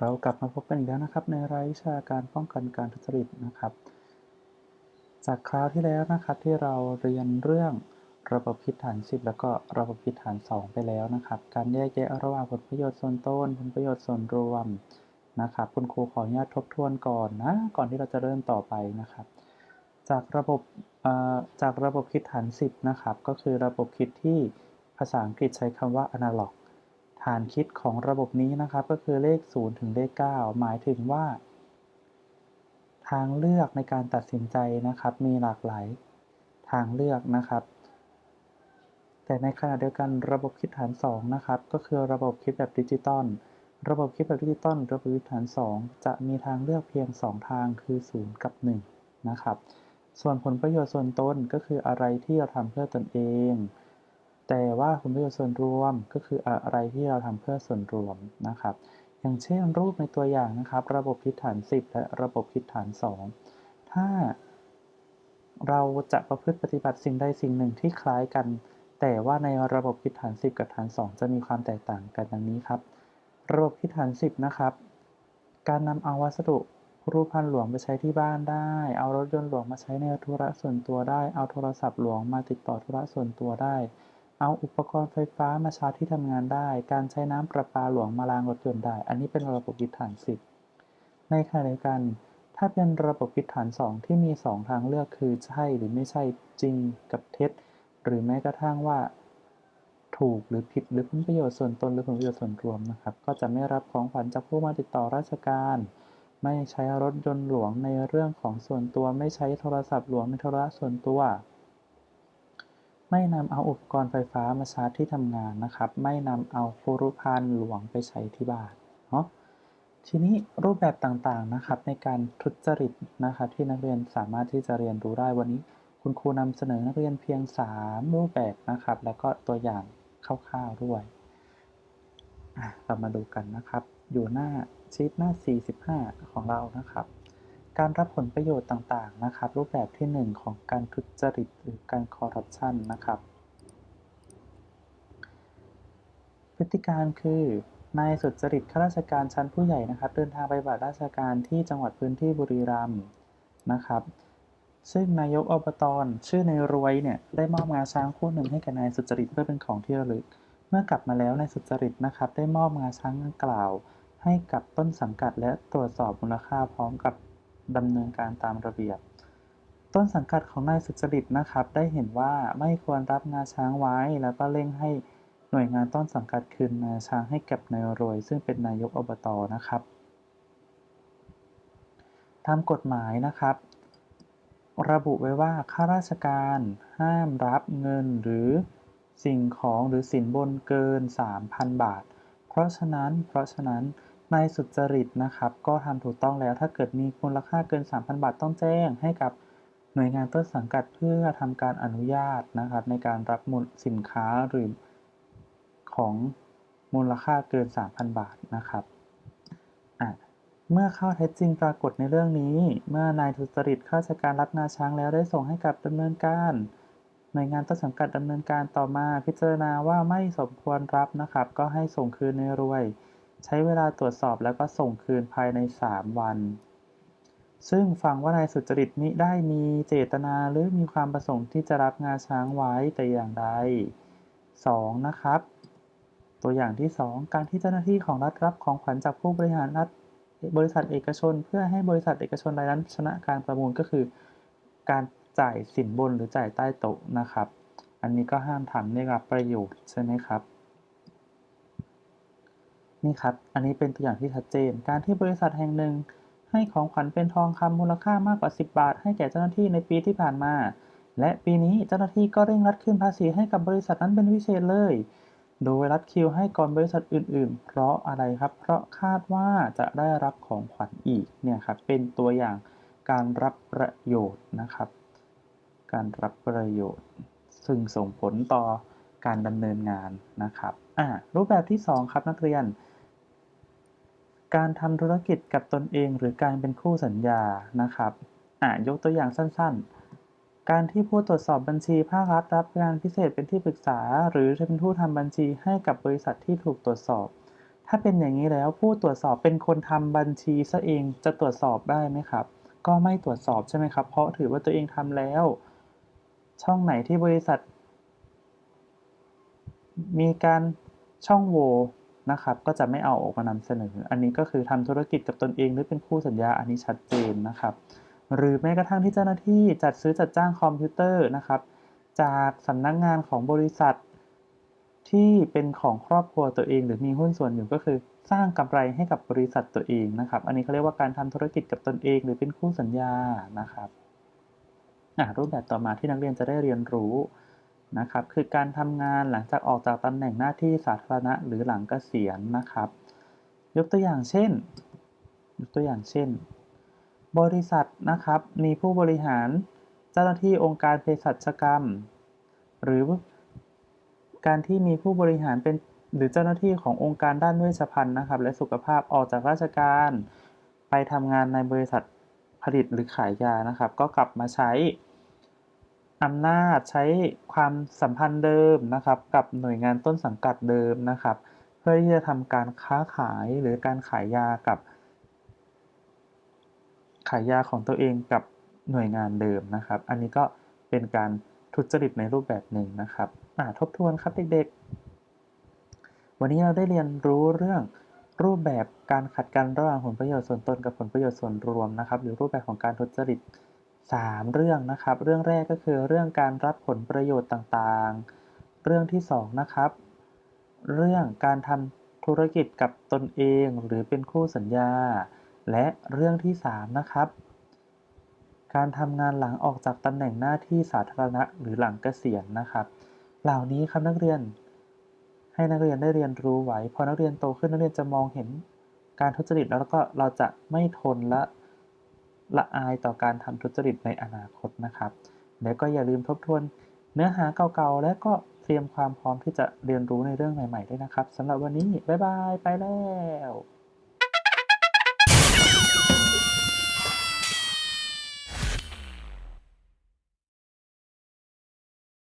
เรากลับมาพบกันอีกแล้วนะครับ ในรายวิชาการป้องกันการทุจริตนะครับ จากคราวที่แล้วนะครับที่เราเรียนเรื่องระบบคิดฐาน 10 แล้วก็ระบบคิดฐาน 2 ไปแล้วนะครับ การแยกแยะระหว่างผลประโยชน์ส่วนต้นผลประโยชน์ส่วนรวมนะครับคุณครูขออนุญาตทบทวนก่อนนะก่อนที่เราจะเริ่มต่อไปนะครับ จากระบบจากระบบคิดฐาน 10 นะครับ ก็คือระบบคิดที่ภาษาอังกฤษใช้คำว่า analog ฐานคิดของระบบนี้นะครับ ก็คือเลข 0 ถึงเลข 9 หมายถึงว่า ทางเลือกในการตัดสินใจนะครับ มีหลากหลายทางเลือกนะครับ แต่ในขณะเดียวกันระบบคิดฐาน 2 นะครับ ก็คือระบบคิดแบบดิจิตอลระบบคิดแบบดิจิตอลระบบคิดฐาน 2 จะมีทางเลือกเพียง 2 ทางคือ 0 กับ 1 นะครับ ส่วนผลประโยชน์ส่วนตนก็คืออะไรที่เราทำเพื่อตนเอง แต่ว่าผลประโยชน์ส่วนรวมก็คืออะไรที่เราทำเพื่อส่วนรวมนะครับ อย่างเช่นรูปในตัวอย่างนะครับ ระบบคิดฐาน 10 และระบบคิดฐาน 2 ถ้าเราจะประพฤติปฏิบัติสิ่งใดสิ่งหนึ่งที่คล้ายกัน แต่ว่าในระบบคิดฐาน 10 กับฐาน 2 จะมีความแตกต่างกันดังนี้ครับ ระบบคิดฐาน 10 นะครับ การนำเอาวัสดุรูปพันหลวงไปใช้ที่บ้านได้ เอารถยนต์หลวงมาใช้ในธุระส่วนตัวได้ เอาโทรศัพท์หลวงมาติดต่อธุระส่วนตัวได้ เอาอุปกรณ์ไฟฟ้ามาชาร์จที่ทำงานได้ การใช้น้ำประปาหลวงมาล้างรถยนต์ได้ อันนี้เป็นระบบวิถฐาน 10 ในขณะเดียวกัน ถ้าเป็นระบบวิถฐาน 2 ที่มี 2 ทางเลือกคือใช่หรือไม่ใช่จริงกับเท็จ หรือแม้กระทั่งว่า ถูกหรือผิดหรือผลประโยชน์ส่วนตนหรือผลประโยชน์ส่วนรวมนะครับ ก็จะไม่รับของขวัญจากผู้มาติดต่อราชการ ไม่ใช้รถยนต์หลวงในเรื่องของส่วนตัว ไม่ใช้โทรศัพท์หลวงในโทรศัพท์ส่วนตัว ไม่นำเอาอุปกรณ์ไฟฟ้ามาชาร์จที่ทำงานนะครับ ไม่นำเอาครุภัณฑ์หลวงไปใช้ที่บ้านเนาะทีนี้รูปแบบต่างๆนะครับในการทุจริตนะครับที่นักเรียนสามารถที่จะเรียนรู้ได้วันนี้ คุณครูนำเสนอนักเรียนเพียง 3 รูปแบบนะครับ แล้วก็ตัวอย่างคร่าวๆด้วยเรามาดูกันนะครับ อยู่หน้าชีตหน้า 45 ของเรานะครับ การรับผลประโยชน์ต่างๆนะครับ รูปแบบที่ 1 ของการทุจริตหรือการคอร์รัปชันนะครับ พฤติการคือนายสุจริตข้าราชการชั้นผู้ใหญ่นะครับ เดินทางไปบัตรราชการที่จังหวัดพื้นที่บุรีรัมย์นะครับ ซึ่งนายกอบตชื่อนายรวยเนี่ยได้มอบงาช้างคู่หนึ่งให้กับนายสุจริตเพื่อเป็นของที่ระลึก เมื่อกลับมาแล้วนายสุจริตนะครับ ได้มอบงาช้างดังกล่าว ให้กับต้นสังกัดและตรวจสอบมูลค่าพร้อมกับ ดำเนินการตามระเบียบ ต้นสังกัดของนายสุจริตนะครับ ได้เห็นว่าไม่ควรรับงาช้างไว้ แล้วก็เร่งให้หน่วยงานต้นสังกัดคืนงาช้างให้กับนายรวย ซึ่งเป็นนายกอบตนะครับตามกฎหมายนะครับ ระบุไว้ว่าข้าราชการห้ามรับเงินหรือสิ่งของหรือสินบนเกิน 3,000 บาท เพราะฉะนั้นเพราะฉะนั้น นายสุจริตนะครับ ก็ทำถูกต้องแล้วถ้าเกิดมีมูลค่าเกิน 3,000 บาทต้องแจ้งให้กับหน่วยงานต้นสังกัดเพื่อทำการอนุญาตนะครับ ในการรับมูลสินค้าหรือของมูลค่าเกิน 3,000 บาทนะครับเมื่อข้อเท็จจริงปรากฏในเรื่องนี้ เมื่อนายทุจริตข้าราชการรับงาช้างแล้วได้ส่งให้กับดำเนินการ หน่วยงานต้นสังกัดดำเนินการต่อมา พิจารณาว่าไม่สมควรรับนะครับ ก็ให้ส่งคืนในรวย ใช้เวลาตรวจสอบแล้วก็ส่งคืนภายใน 3 วัน ซึ่งฟังว่านายสุจริตมิได้มีเจตนาหรือมีความประสงค์ที่จะรับงาช้างไว้แต่อย่างใด 2. นะครับ ตัวอย่างที่ 2 การที่เจ้าหน้าที่ของรัฐรับของขวัญจากผู้บริหารรัฐบริษัทเอกชน เพื่อให้บริษัทเอกชนรายนั้นชนะการประมูลก็คือ การจ่ายสินบนหรือจ่ายใต้โต๊ะนะครับ อันนี้ก็ห้ามทำได้รับประโยชน์ใช่ไหมครับ นี่ครับ อันนี้เป็นตัวอย่างที่ชัดเจน การที่บริษัทแห่งหนึ่ง ให้ของขวัญเป็นทองคำมูลค่ามากกว่า 10 บาท ให้แก่เจ้าหน้าที่ในปีที่ผ่านมา และปีนี้เจ้าหน้าที่ก็เร่งรัดขึ้นภาษีให้กับบริษัทนั้นเป็นพิเศษเลย โดยรัดคิวให้ก่อนบริษัทอื่น ๆ เพราะอะไรครับ เพราะคาดว่าจะได้รับของขวัญอีก เนี่ยครับ เป็นตัวอย่างการรับประโยชน์นะครับ การรับประโยชน์ ซึ่งส่งผลต่อการดำเนินงานนะครับ อ่า รูปแบบที่ 2 ครับนักเรียน การทำธุรกิจกับตนเอง หรือการเป็นคู่สัญญานะครับอ่ายกตัวอย่างสั้นๆ การที่ผู้ตรวจสอบบัญชีภาครัฐรับงานพิเศษเป็นที่ปรึกษา หรือจะเป็นผู้ทำบัญชีให้กับบริษัทที่ถูกตรวจสอบ ถ้าเป็นอย่างนี้แล้วผู้ตรวจสอบเป็นคนทำบัญชีซะเองจะตรวจสอบได้ไหมครับ ก็ไม่ตรวจสอบใช่ไหมครับ เพราะถือว่าตัวเองทำแล้ว ช่องไหนที่บริษัท มีการช่องโหว่ นะครับ ก็จะไม่เอาออกมานำเสนอ อันนี้ก็คือทำธุรกิจกับตนเองหรือเป็นคู่สัญญาอันนี้ชัดเจนนะครับ หรือแม้กระทั่งที่เจ้าหน้าที่จัดซื้อจัดจ้างคอมพิวเตอร์นะครับ จากสำนักงานของบริษัท ที่เป็นของครอบครัวตัวเอง หรือมีหุ้นส่วนอยู่ก็คือ สร้างกำไรให้กับบริษัทตัวเองนะครับ อันนี้เขาเรียกว่าการทำธุรกิจกับตนเอง หรือเป็นคู่สัญญานะครับอะรูปแบบต่อมาที่นักเรียนจะได้เรียนรู้ นะครับคือการทำงานหลังจากออกจากตำแหน่งหน้าที่สาธารณะหรือหลังเกษียณนะครับ ยกตัวอย่างเช่น ยกตัวอย่างเช่น บริษัทนะครับมีผู้บริหารเจ้าหน้าที่องค์การเภสัชกรรม หรือการที่มีผู้บริหารเป็นหรือเจ้าหน้าที่ขององค์การด้านเวชภัณฑ์นะครับ และสุขภาพออกจากราชการ ไปทำงานในบริษัทผลิตหรือขายยานะครับ ก็กลับมาใช้ อำนาจใช้ความสัมพันธ์เดิมนะครับกับหน่วยงานต้นสังกัดเดิมนะครับ เพื่อที่จะทำการค้าขายหรือการขายยากับ ขายยาของตัวเองกับหน่วยงานเดิมนะครับ อันนี้ก็เป็นการทุจริตในรูปแบบหนึ่งนะครับทบทวนครับเด็กๆ วันนี้เราได้เรียนรู้เรื่องรูปแบบการขัดกันระหว่างผลประโยชน์ส่วนตนกับผลประโยชน์ส่วนรวมนะครับ หรือรูปแบบของการทุจริต 3 เรื่องนะครับ เรื่องแรกก็คือเรื่องการรับผลประโยชน์ต่างๆ เรื่องที่ 2 นะครับ เรื่องการทำธุรกิจกับตนเองหรือเป็นคู่สัญญา และเรื่องที่ 3 นะครับ การทำงานหลังออกจากตำแหน่งหน้าที่สาธารณะหรือหลังเกษียณนะครับ เหล่านี้ครับนักเรียน ให้นักเรียนได้เรียนรู้ไว้พอนักเรียนโตขึ้นนักเรียนจะมองเห็นการทุจริตแล้วก็เราจะไม่ทนและ ละอายต่อการทำทุจริตในอนาคตนะครับ แล้วก็อย่าลืมทบทวนเนื้อหาเก่าๆ และก็เตรียมความพร้อมที่จะเรียนรู้ในเรื่องใหม่ๆด้วยนะครับสำหรับวันนี้ บ๊ายบาย ไปแล้ว